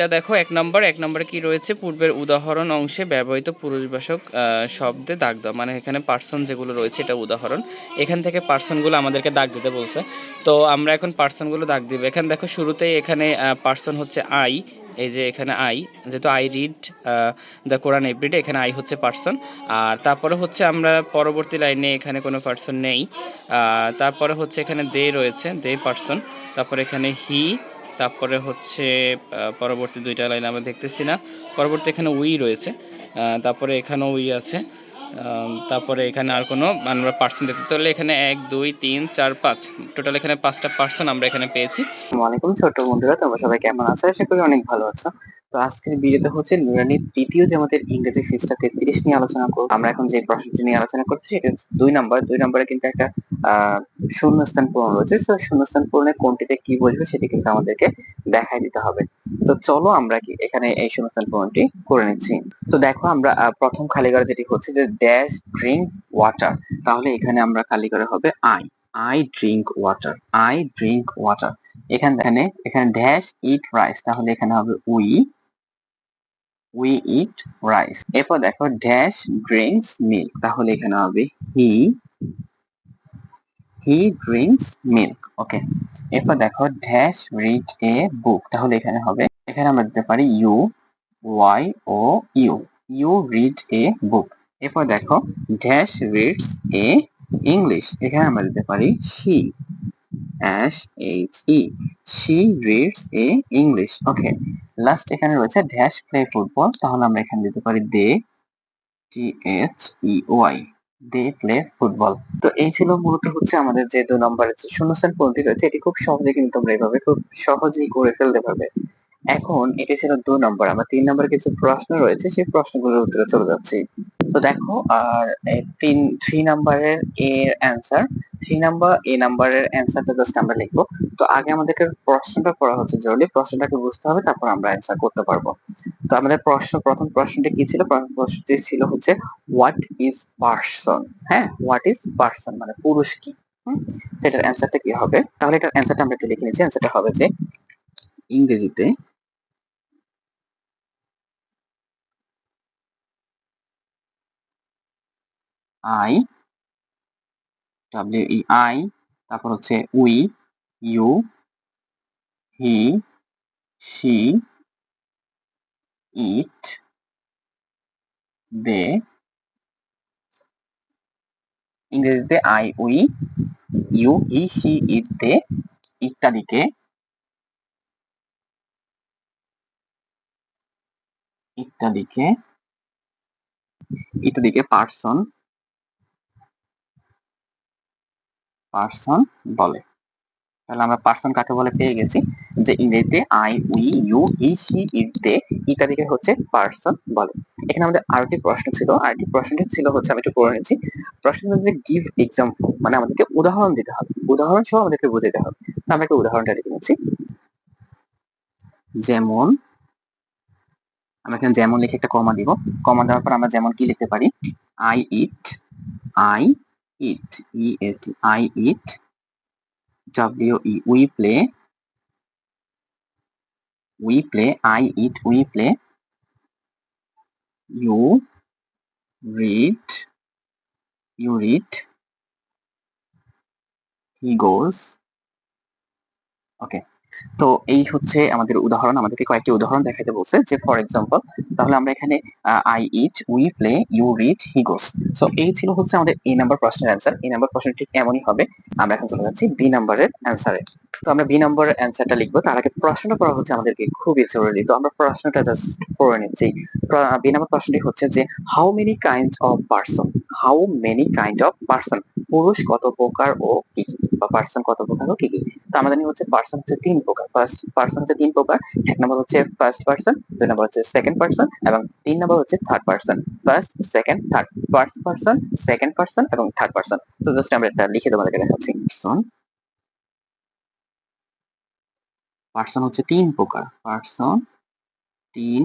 এটা দেখো, এক নম্বর, এক নম্বরে কি রয়েছে? পূর্বের উদাহরণ অংশে ব্যবহৃত পুরুষবাসক শব্দে দাগ দাও মানে এখানে পার্সন যেগুলো রয়েছে, এটা উদাহরণ। এখান থেকে পার্সনগুলো আমাদেরকে দাগ দিতে বলছে। তো আমরা এখন পার্সনগুলো দাগ দিব। এখানে দেখো, শুরুতেই এখানে পার্সন হচ্ছে আই এই যে এখানে আই যেহেতু I read the Quran everyday এখানে আই হচ্ছে পার্সন আর তারপরে হচ্ছে আমরা পরবর্তী লাইনে এখানে কোনো পার্সন নেই। তারপরে হচ্ছে এখানে দে রয়েছে দে পার্সন তারপরে এখানে হি তারপরে হচ্ছে পরবর্তী দুইটা লাইন আমরা দেখতেছি না। পরবর্তী এখানে উই রয়েছে। তারপরে এখানেও উই আছে। তারপরে এখানে আর কোনো আমরা পার্সন দেখতে তাহলে এখানে এক, দুই, তিন, চার, পাঁচ। টোটাল এখানে পাঁচটা পার্সন আমরা এখানে পেয়েছি। আসসালামু আলাইকুম ছোট বন্ধুরা, তোমরা সবাই কেমন আছো? আশা করি অনেক ভালো আছো। তো আজকের ভিডিওতে হচ্ছে নুরানির তৃতীয় যে আমাদের ইংরেজি ফিসটা তেত্রিশ নিয়ে আলোচনা করব। আমরা এখন যে প্রশ্নটি নিয়ে আলোচনা করছি সেটা হচ্ছে দুই নাম্বার। দুই নম্বরে কিন্তু একটা শূন্যস্থান পূরণ রয়েছে। তো শূন্যস্থান পূরণে কোনটিতে কি বসবে সেটি কিন্তু আমাদেরকে দেখাই দিতে হবে। তো চলো আমরা কি এখানে এই শূন্যস্থান পূরণটি করে নিচ্ছি। তো দেখো আমরা প্রথম খালি ঘরে যেটি হচ্ছে যে ড্যাশ ড্রিঙ্ক ওয়াটার তাহলে এখানে আমরা খালি করে হবে I I drink water I drink water এখানে এখানে ড্যাশ ইট রাইস তাহলে এখানে হবে উই উই ইট রাইস এরপর দেখো ড্যাশ ড্রিঙ্কস মিল্ক তাহলে এখানে হবে হি হি ড্রিঙ্কস মিল্ক ওকে এরপর দেখো ড্যাশ রিড এ বুক তাহলে এখানে হবে, এখানে আমরা দিতে পারি you Y O U you read a book এরপর দেখো ড্যাশ রিডস এ ইংলিশ এখানে আমরা দিতে পারি she S H E she reads a English okay last এখানে রয়েছে ড্যাশ প্লে ফুটবল তাহলে আমরা এখানে দিতে পারি they T H E Y they play football তো এই ছিল মূলত হচ্ছে আমাদের যে দু নম্বরের যে শূন্যস্থান পূরণটি রয়েছে, এটি খুব সহজে কিন্তু তোমরা এইভাবে খুব সহজেই করে ফেলতে পারবে। এখন এটি ছিল দু নম্বর আমার তিন নম্বরে কিছু প্রশ্ন রয়েছে, সেই প্রশ্নগুলোর উত্তরে চলে যাচ্ছি। তো দেখো, আর তিন থ্রি নাম্বারের এর অ্যান্সার থ্রি নাম্বার এ নাম্বারের অ্যান্সারটা জাস্ট আমরা লিখব। তো আগে আমাদেরকে প্রশ্নটা করা হচ্ছে জরুরি। প্রশ্নটাকে বুঝতে হবে, তারপর আমরা অ্যান্সার করতে পারব। তো আমাদের প্রশ্ন, প্রথম প্রশ্নটি কি ছিল? প্রথম প্রশ্নটি ছিল হচ্ছে হোয়াট ইজ পার্সন হ্যাঁ হোয়াট ইজ পার্সন মানে পুরুষ কি? এটার অ্যান্সারটা কি হবে? তাহলে এটার অ্যান্সারটা আমরা একটু লিখে নিচ্ছি। অ্যান্সারটা হবে যে, ইংরেজিতে আই ডাব্লিউ আই তারপর হচ্ছে we you he she it they ইংরেজিতে I we you he she it they ইত্যাদিকে ইত্যাদিকে ইত্যাদিকে পার্সন পার্সন বলে। তাহলে আমরা পার্সন কাকে বলে পেয়ে গেছি? যে ইংরেজিতে I we you he she it they ইত্যাদিকে হচ্ছে পার্সন বলে। এখানে আমাদের আরেকটি প্রশ্ন ছিল, আরেকটি প্রশ্নটি ছিল হচ্ছে আমি একটু পড়ে নিচ্ছি। প্রশ্ন যে গিভ এক্সাম্পল মানে আমাদেরকে উদাহরণ দিতে হবে। উদাহরণ সহ আমাদেরকে বুঝাতে হবে। আমরা একটা উদাহরণটা লিখে নিচ্ছি। যেমন, আমরা এখানে যেমন লিখে একটা কমা দিব। কমা দেওয়ার পর আমরা যেমন কি লিখতে পারি? I eat I eat e a t i eat w e we play. We play i eat we play. You read you read. He goes. Okay. তো এই হচ্ছে আমাদের উদাহরণ, আমাদেরকে কয়েকটি উদাহরণ দেখাতে বলছে যে ফর এক্সাম্পল তাহলে আমরা এখানে I eat we play you read he goes so এই ছিল হচ্ছে আমাদের এ নাম্বার প্রশ্নের অ্যান্সার এ নাম্বার প্রশ্ন ঠিক এমনই হবে। আমরা এখন চলে যাচ্ছি বি নাম্বারের অ্যান্সারে তো আমরা বি নাম্বারের অ্যান্সারটা লিখব। তার আগে প্রশ্নটা করা হচ্ছে আমাদেরকে খুবই জরুরি। তো আমরা প্রশ্নটা জাস্ট পড়ে নিচ্ছি। বি নাম্বার প্রশ্নটি হচ্ছে যে how many kind of person how many kind of person পুরুষ কত প্রকার ও কি? কি বা পার্সন কত প্রকার ও কি? কি তো আমাদের নিয়ে হচ্ছে পার্সন হচ্ছে তিন প্রকার। ফার্স্ট পার্সন হচ্ছে তিন প্রকার, এক নম্বর হচ্ছে ফার্স্ট পার্সন দুই নম্বর হচ্ছে সেকেন্ড পার্সন এবং তিন নম্বর হচ্ছে third person first second third first person second person এবং থার্ড পার্সন তো জাস্ট আমরা এটা লিখে তোমাদেরকে দেখাচ্ছি। পার্সন হচ্ছে তিন প্রকার। পার্সন তিন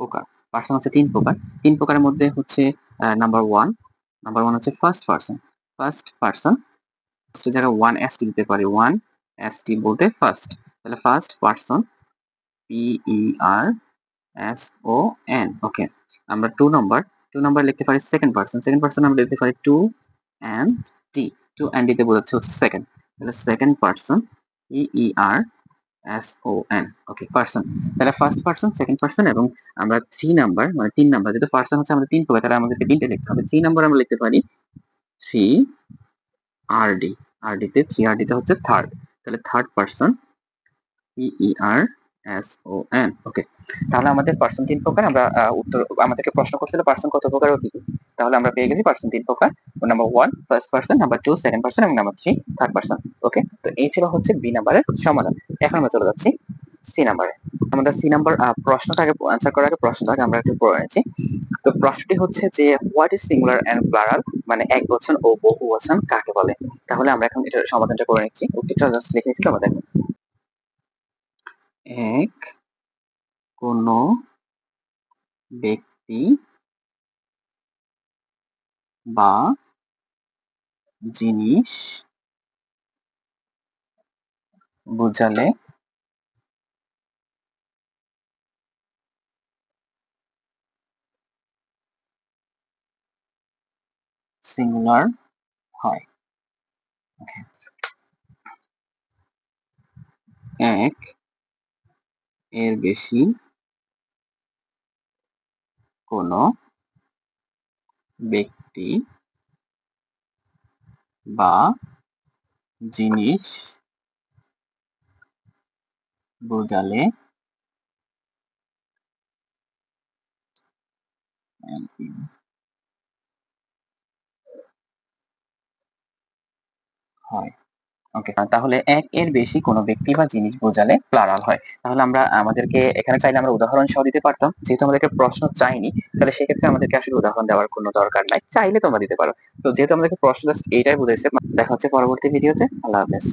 প্রকার। পার্সন হচ্ছে তিন প্রকার। তিন প্রকারের মধ্যে হচ্ছে নাম্বার ওয়ান নাম্বার ওয়ান হচ্ছে ফার্স্ট পার্সন ফার্স্ট পার্সন ফার্স্টের জায়গায় ওয়ান এস টি দিতে পারি ওয়ান এস টি বলতে ফার্স্ট তাহলে first person P E R S O N okay আমরা টু নাম্বার টু নাম্বার লিখতে পারি সেকেন্ড পার্সন সেকেন্ড পার্সন আমরা লিখতে পারি two and T two and ডিতে বোঝাচ্ছে হচ্ছে সেকেন্ড তাহলে second person E R S O N okay person তাহলে ফার্স্ট পার্সন সেকেন্ড পার্সন এবং আমরা থ্রি নাম্বার মানে তিন নাম্বার যেহেতু পার্সন হচ্ছে আমাদের তিন প্রকার তাহলে আমাদেরকে তিনটে লিখতে হবে। থ্রি নাম্বার আমরা লিখতে পারি থ্রি আর ডি আর ডিতে থ্রি আর ডিতে হচ্ছে থার্ড তাহলে third person E R S O N okay তাহলে আমাদের পার্সন তিন প্রকার, আমরা উত্তর, আমাদেরকে প্রশ্ন করছিল পার্সন কত প্রকার ও কি? তাহলে আমরা পেয়ে গেছি পার্সন তিন প্রকার। Number one first person number two second person এবং number three third person okay তো এই ছিল হচ্ছে বি নাম্বারের সমাধান। এখন আমরা চলে যাচ্ছি সি নাম্বারে আমাদের সি নাম্বার প্রশ্নটা আগে অ্যান্সার করার আগে প্রশ্নটা আগে আমরা একটু পড়ে নিয়েছি তো প্রশ্নটি হচ্ছে যে what is singular and plural মানে এক বচন ও বহু বচন কাকে বলে? তাহলে আমরা এখন এটার সমাধানটা করে নিচ্ছি। উত্তরটা জাস্ট লিখে নিচ্ছি তোমাদের এক, কোন ব্যক্তি বা জিনিস বোঝালে সিঙ্গুলার হয়। এক এর বেশি কোনো ব্যক্তি বা জিনিস বোঝালে হয়। ওকে তাহলে এক এর বেশি কোনো ব্যক্তি বা জিনিস বোঝালে প্লারাল হয়। তাহলে আমরা আমাদেরকে এখানে চাইলে আমরা উদাহরণ সহ দিতে পারতাম। যেহেতু আমাদেরকে প্রশ্ন চাইনি, তাহলে সেক্ষেত্রে আমাদেরকে আসলে উদাহরণ দেওয়ার কোনো দরকার নাই। চাইলে তোমরা দিতে পারো। তো যেহেতু আমাদেরকে প্রশ্ন জাস্ট এইটাই বুঝাইছে, দেখা হচ্ছে পরবর্তী ভিডিওতে আল্লাহ হাফেজ।